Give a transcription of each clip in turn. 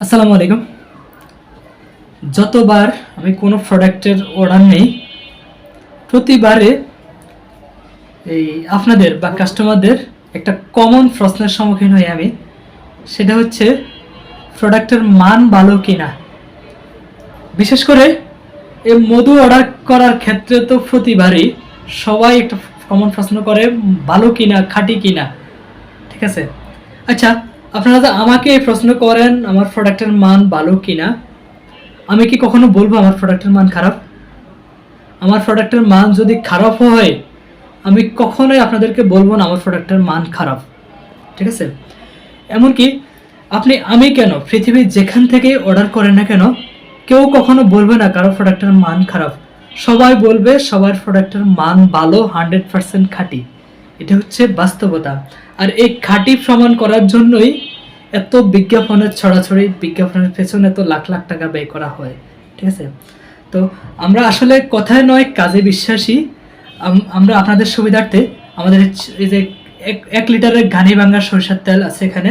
আসসালামু আলাইকুম। যতবার আমি কোনো প্রোডাক্টের অর্ডার নেই, প্রতিবারে এই আপনাদের বা কাস্টমারদের একটা কমন প্রশ্নের সম্মুখীন হই আমি। সেটা হচ্ছে প্রোডাক্টের মান ভালো কিনা? বিশেষ করে এই মধু অর্ডার করার ক্ষেত্রে তো প্রতিবারই সবাই একটা কমন প্রশ্ন করে, ভালো কিনা, খাঁটি কিনা? ঠিক আছে? আচ্ছা আপনারা তো আমাকে এই প্রশ্ন করেন আমার প্রোডাক্টের মান ভালো কিনা, আমি কি কখনো বলব আমার প্রোডাক্টের মান খারাপ? আমার প্রোডাক্টের মান যদি খারাপ হয়, আমি কখনোই আপনাদেরকে বলব না আমার প্রোডাক্টের মান খারাপ। ঠিক আছে? এমনকি আপনি, আমি কেন, পৃথিবীর যেখান থেকে অর্ডার করেন না কেন, কেউ কখনো বলবে না কারও প্রোডাক্টের মান খারাপ। সবাই বলবে সবার প্রোডাক্টের মান ভালো হান্ড্রেড পার্সেন্ট খাঁটি। এটা হচ্ছে বাস্তবতা। আর এই খাঁটি প্রমাণ করার জন্যই এত বিজ্ঞাপনের ছড়াছড়ি, বিজ্ঞাপনের পেছনে এত লাখ লাখ টাকা ব্যয় করা হয়, ঠিক আছে? তো আমরা আসলে কথায় নয়, কাজে বিশ্বাসী। আমরা আপনাদের সুবিধার্থে আমাদের এই যে এক লিটারের ঘানি ভাঙ্গা সরিষার তেল আছে এখানে।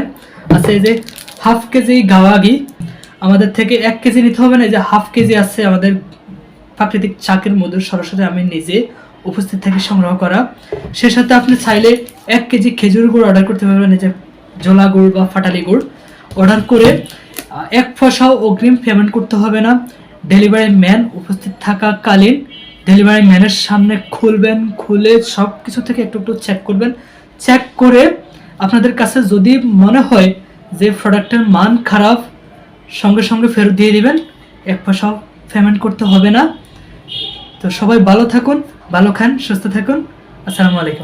আছে এই যে হাফ কেজি গাওয়া ঘি আমাদের থেকে এক কেজি নিতে হবে না, এই যে হাফ কেজি আছে আমাদের প্রাকৃতিক চাকের মধুর সরাসরি আমি নিজে উপস্থিত থেকে সংগ্রহ করা। সে সাথে আপনি চাইলে এক কেজি খেজুর গুড় অর্ডার করতে পারবেন, এই যে জোলা গুড় বা ফাটালি গুড়। অর্ডার করে এক পয়সাও অগ্রিম পেমেন্ট করতে হবে না। ডেলিভারি ম্যান উপস্থিত থাকাকালীন ডেলিভারি ম্যানের সামনে খুলবেন, খুলে সব কিছু থেকে একটু একটু চেক করবেন। চেক করে আপনাদের কাছে যদি মনে হয় যে প্রোডাক্টের মান খারাপ, সঙ্গে সঙ্গে ফেরত দিয়ে দিবেন। এক পয়সাও পেমেন্ট করতে হবে না। তো সবাই ভালো থাকুন। ভালো খান সুস্থ থাকুন। আসসালামু আলাইকুম।